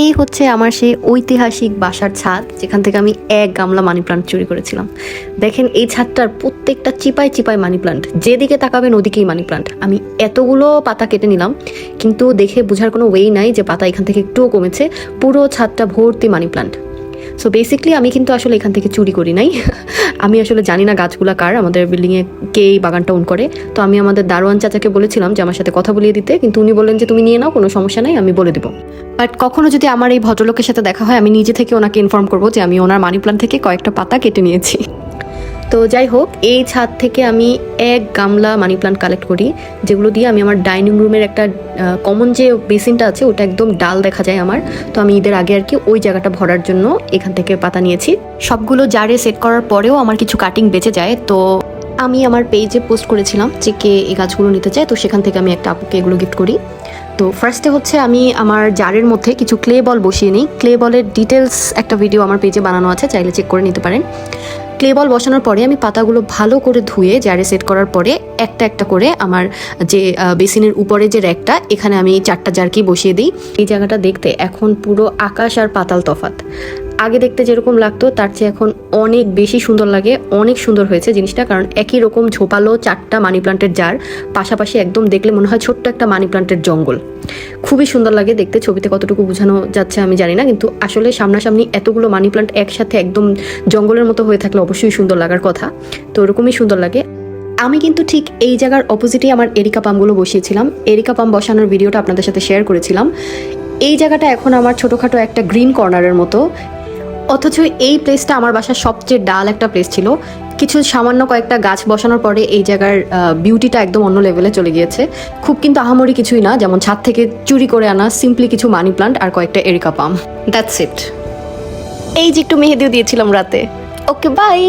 এই হচ্ছে আমার সেই ঐতিহাসিক বাসার ছাদ, যেখান থেকে আমি এক গামলা মানি প্লান্ট চুরি করেছিলাম। দেখেন এই ছাদটার প্রত্যেকটা চিপায় চিপায় মানি প্লান্ট যেদিকে তাকাবেন ওদিকেই মানি প্লান্ট আমি এতগুলো পাতা কেটে নিলাম, কিন্তু দেখে বোঝার কোনো ওয়েই নাই যে পাতা এখান থেকে একটুও কমেছে, পুরো ছাদটা ভর্তি মানি প্লান্ট সো বেসিকলি আমি কিন্তু আসলে এখান থেকে চুরি করি নাই। আমি আসলে জানি না গাছগুলো কার, আমাদের বিল্ডিংয়ে কে এই বাগানটা ওন করে। তো আমি আমাদের দারোয়ান চাচাকে বলেছিলাম যে, আমার সাথে কথা বলিয়ে দিতে। কিন্তু উনি বললেন যে, তুমি নিয়ে নাও, কোনো সমস্যা নাই, আমি বলে দেবো। বাট কখনো যদি আমার এই ভদ্রলোকের সাথে দেখা হয়, আমি নিজে থেকে ওনাকে ইনফর্ম করব যে, আমি ওনার মানি প্ল্যান থেকে কয়েকটা পাতা কেটে নিয়েছি। তো যাই হোক, এই ছাদ থেকে আমি এক গামলা মানি প্লান্ট কালেক্ট করি, যেগুলো দিয়ে আমি আমার ডাইনিং রুমের একটা কমন যে বেসিনটা আছে, ওটা একদম ডাল দেখা যায় আমার। তো আমি ঈদের আগে আর কি ওই জায়গাটা ভরার জন্য এখান থেকে পাতা নিয়েছি। সবগুলো জারে সেট করার পরেও আমার কিছু কাটিং বেঁচে যায়। তো আমি আমার পেজে পোস্ট করেছিলাম যে কে এই গাছগুলো নিতে চায়, তো সেখান থেকে আমি একটা আপুকে এগুলো গিফট করি। তো ফার্স্টে হচ্ছে আমি আমার জারের মধ্যে কিছু ক্লে বল বসিয়ে নিই। ক্লে বলের ডিটেলস একটা ভিডিও আমার পেজে বানানো আছে, চাইলে চেক করে নিতে পারেন। ক্লে বল বসানোর পরে আমি পাতাগুলো ভালো করে ধুয়ে জারে সেট করার পরে একটা একটা করে আমার যে বেসিনের উপরে যে র্যাকটা, এখানে আমি চারটা জারকি বসিয়ে দিই। এই জায়গাটা দেখতে এখন পুরো আকাশ আর পাতাল তফাত আগে দেখতে যেরকম লাগতো, তার চেয়ে এখন অনেক বেশি সুন্দর লাগে, অনেক সুন্দর হয়েছে জিনিসটা, কারণ একই রকম ঝোপালো চারটা মানি প্লান্টের জার পাশাপাশি একদম দেখলে মনে হয় ছোট্ট একটা মানি প্লান্টের জঙ্গল। খুবই সুন্দর লাগে দেখতে, ছবিতে কতটুকু বোঝানো যাচ্ছে আমি জানি না, কিন্তু আসলে সামনাসামনি এতগুলো মানি প্লান্ট একসাথে একদম জঙ্গলের মতো হয়ে থাকলে অবশ্যই সুন্দর লাগার কথা। তো ওরকমই সুন্দর লাগে। আমি কিন্তু ঠিক এই জায়গার অপোজিটেই আমার এরিকা পামগুলো বসিয়েছিলাম। এরিকা পাম বসানোর ভিডিওটা আপনাদের সাথে শেয়ার করেছিলাম। এই জায়গাটা এখন আমার ছোটোখাটো একটা গ্রিন কর্নারের মতো। অথচ এই প্লেসটা আমার বাসার সবচেয়ে ডাল একটা প্লেস ছিল। কিছু সামান্য কয়েকটা গাছ বসানোর পরে এই জায়গার বিউটিটা একদম অন্য লেভেলে চলে গিয়েছে। খুব কিন্তু আহামরি কিছুই না, যেমন ছাদ থেকে চুরি করে আনা সিম্পলি কিছু মানি প্লান্ট আর কয়েকটা এরিকা পাম। দ্যাটস ইট এই যে একটু মেহেদিও দিয়েছিলাম রাতে। Okay bye